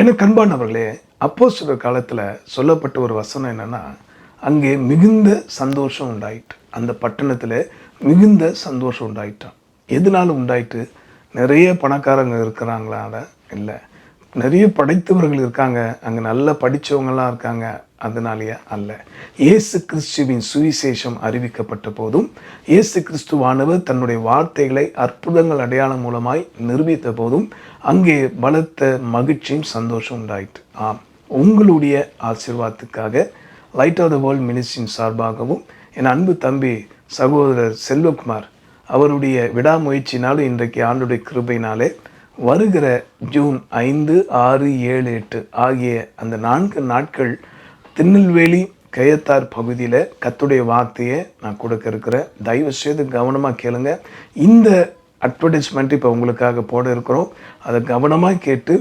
எனக்கு அன்பானவர்களே அப்போ சில காலத்தில் சொல்லப்பட்ட ஒரு வசனம் என்னன்னா அங்கே மிகுந்த சந்தோஷம் உண்டாயிட்டு அந்த பட்டணத்தில் மிகுந்த சந்தோஷம் உண்டாயிட்டான் எதனால உண்டாயிட்டு நிறைய பணக்காரங்க இருக்கிறாங்களால இல்லை. நிறைய படைத்தவர்கள் இருக்காங்க. அங்கே நல்ல படித்தவங்கலாம் இருக்காங்க. அதனாலேயே அல்ல. இயேசு கிறிஸ்துவின் சுவிசேஷம் அறிவிக்கப்பட்ட போதும் இயேசு கிறிஸ்துவானவர் தன்னுடைய வார்த்தைகளை அற்புதங்கள் அடையாளம் மூலமாய் நிரூபித்த போதும் அங்கே பலத்த மகிழ்ச்சியும் சந்தோஷம் உண்டாயிற்று. ஆம். உங்களுடைய ஆசிர்வாதத்துக்காக லைட் ஆஃப் த வேர்ல்ட் மினிஸ்டின் சார்பாகவும் என் அன்பு தம்பி சகோதரர் செல்வகுமார் அவருடைய விடாமுயற்சினாலும் இன்றைக்கு ஆண்டுடைய கிருபையினாலே வருகிற ஜூன் ஐந்து ஆறு ஏழு எட்டு ஆகிய அந்த நான்கு நாட்கள் திருநெல்வேலி கயத்தார் பகுதியில் கத்துடைய வார்த்தையை நான் கொடுக்க இருக்கிறேன் தயவு செய்து கவனமாக கேளுங்க. இந்த அட்வர்டைஸ்மெண்ட் இப்போ உங்களுக்காக போட இருக்கிறோம். அதை கவனமாக கேட்டு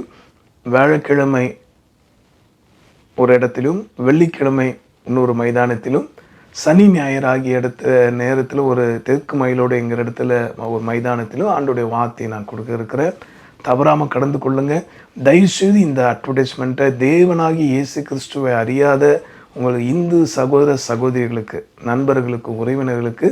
வியாழக்கிழமை ஒரு இடத்திலும் வெள்ளிக்கிழமை இன்னொரு மைதானத்திலும் சனி ஞாயிறு ஆகிய இடத்த நேரத்தில் ஒரு தெற்கு மயிலோடு எங்கள் இடத்துல ஒரு மைதானத்திலும் ஆண்டுடைய வார்த்தையை நான் கொடுக்க இருக்கிறேன். தவறாமல் கடந்து கொள்ளுங்க. தயவுசெய்து இந்த அட்வர்டைஸ்மெண்ட்டை தேவனாகி இயேசு கிறிஸ்துவை அறியாத உங்கள் இந்து சகோதர சகோதரிகளுக்கு நண்பர்களுக்கு உறவினர்களுக்கு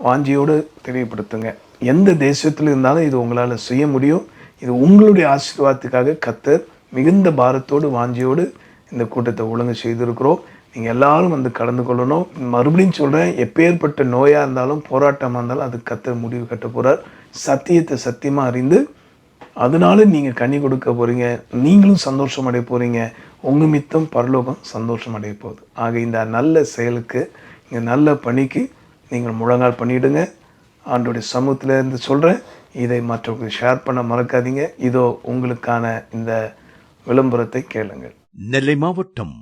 வாஞ்சியோடு தெரியப்படுத்துங்க எந்த தேசத்தில் இருந்தாலும் இது உங்களால் செய்ய முடியும். இது உங்களுடைய ஆசீர்வாதத்துக்காக கத்தர் மிகுந்த பாரத்தோடு வாஞ்சியோடு இந்த கூட்டத்தை ஒழுங்கு செய்திருக்கிறோம். நீங்கள் எல்லாரும் வந்து கலந்து கொள்ளணும். மறுபடியும் சொல்கிறேன் எப்பேற்பட்ட நோயாக இருந்தாலும் போராட்டமாக இருந்தாலும் அது கத்தர் முடிவு கட்ட போகிறார் சத்தியத்தை சத்தியமாக அறிந்து அதனால நீங்கள் கனி கொடுக்க போகிறீங்க நீங்களும் சந்தோஷம் அடைய போகிறீங்க உங்கள் மித்தம் பரலோகம் சந்தோஷம் அடைய போகுது. ஆக இந்த நல்ல செயலுக்கு இந்த நல்ல பணிக்கு நீங்கள் முழங்கால் பண்ணிவிடுங்க ஆண்டோடைய சமூகத்தில் இருந்து சொல்கிறேன் இதை மற்றவங்களுக்கு ஷேர் பண்ண மறக்காதீங்க. இதோ உங்களுக்கான இந்த விளம்பரத்தை கேளுங்கள். நெல்லை மாவட்டம்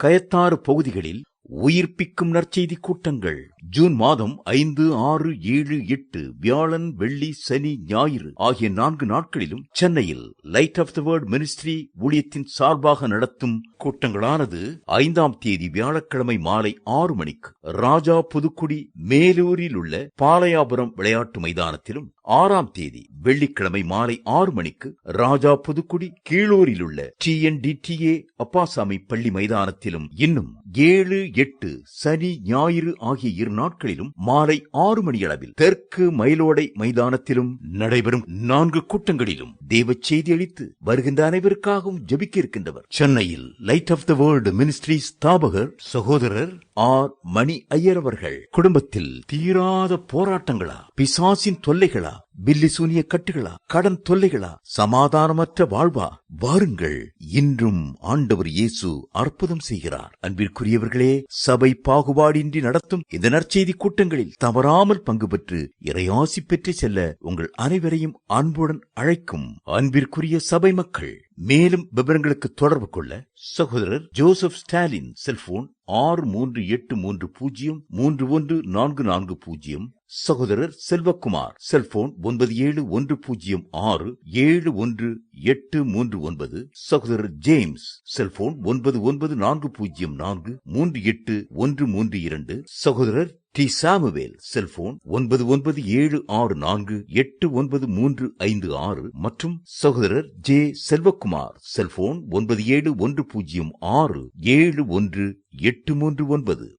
கயத்தாறு பகுதிகளில் உயிர்ப்பிக்கும் நற்செய்தி கூட்டங்கள். ஜூன் மாதம் ஐந்து ஆறு ஏழு எட்டு வியாழன் வெள்ளி சனி ஞாயிறு ஆகிய நான்கு நாட்களிலும் சென்னையில் light of the world ministry ஊழியத்தின் சார்பாக நடத்தும் கூட்டங்களானது ஐந்தாம் தேதி வியாழக்கிழமை மாலை ஆறு மணிக்கு ராஜா புதுக்குடி மேலூரில் உள்ள பாளையாபுரம் விளையாட்டு மைதானத்திலும் ஆறாம் தேதி வெள்ளிக்கிழமை மாலை ஆறு மணிக்கு ராஜா புதுக்குடி கீழூரில் உள்ள டிஎன்டிடிஏ அப்பாசாமி பள்ளி மைதானத்திலும் இன்னும் ஏழு எட்டு சனி ஞாயிறு ஆகிய இரு நாட்களிலும் மாலை ஆறு மணி அளவில் தெற்கு மயிலோடை மைதானத்திலும் நடைபெறும் நான்கு கூட்டங்களிலும் தேவ செய்தி அளித்து வருகின்ற அனைவருக்காகவும் ஜபிக்க இருக்கின்றவர். சென்னையில் light of the world ministry ஸ்தாபகர் சகோதரர் ஆர் மணி ஐயர் அவர்கள் குடும்பத்தில் தீராத போராட்டங்களா? பிசாசின் தொல்லைகளா? பில்லி சூனிய கட்டுகளா? கடன் தொல்லைகளா? சமாதானமற்ற வாழ்வா? வாருங்கள் இன்றும் ஆண்டவர் இயேசு அற்புதம் செய்கிறார். அன்பிற்குரியவர்களே சபை பாகுபாடின்றி நடத்தும் இந்த நற்செய்தி கூட்டங்களில் தவறாமல் பங்கு பெற்று இறையாசி பெற்று செல்ல உங்கள் அனைவரையும் அன்புடன் அழைக்கும் அன்பிற்குரிய சபை மக்கள். மேலும் விவரங்களுக்கு தொடர்பு கொள்ள சகோதரர் ஜோசப் ஸ்டாலின் செல்போன் ஆறு மூன்று எட்டு மூன்று பூஜ்ஜியம் மூன்று ஒன்று நான்கு நான்கு பூஜ்ஜியம் சகோதரர் செல்வக்குமார் செல்போன் ஒன்பது ஏழு ஒன்று பூஜ்ஜியம் ஆறு ஏழு ஒன்று எட்டு மூன்று ஒன்பது சகோதரர் ஜேம்ஸ் செல்போன் ஒன்பது ஒன்பது நான்கு பூஜ்ஜியம் நான்கு மூன்று எட்டு ஒன்று மூன்று இரண்டு சகோதரர் டி சாமுவேல் செல்போன் ஒன்பது ஒன்பது ஏழு ஆறு நான்கு எட்டு ஒன்பது மூன்று ஐந்து ஆறு மற்றும் சகோதரர் ஜே செல்வகுமார் செல்போன் ஒன்பது ஏழு ஒன்று பூஜ்ஜியம் ஆறு ஏழு ஒன்று எட்டு மூன்று ஒன்பது.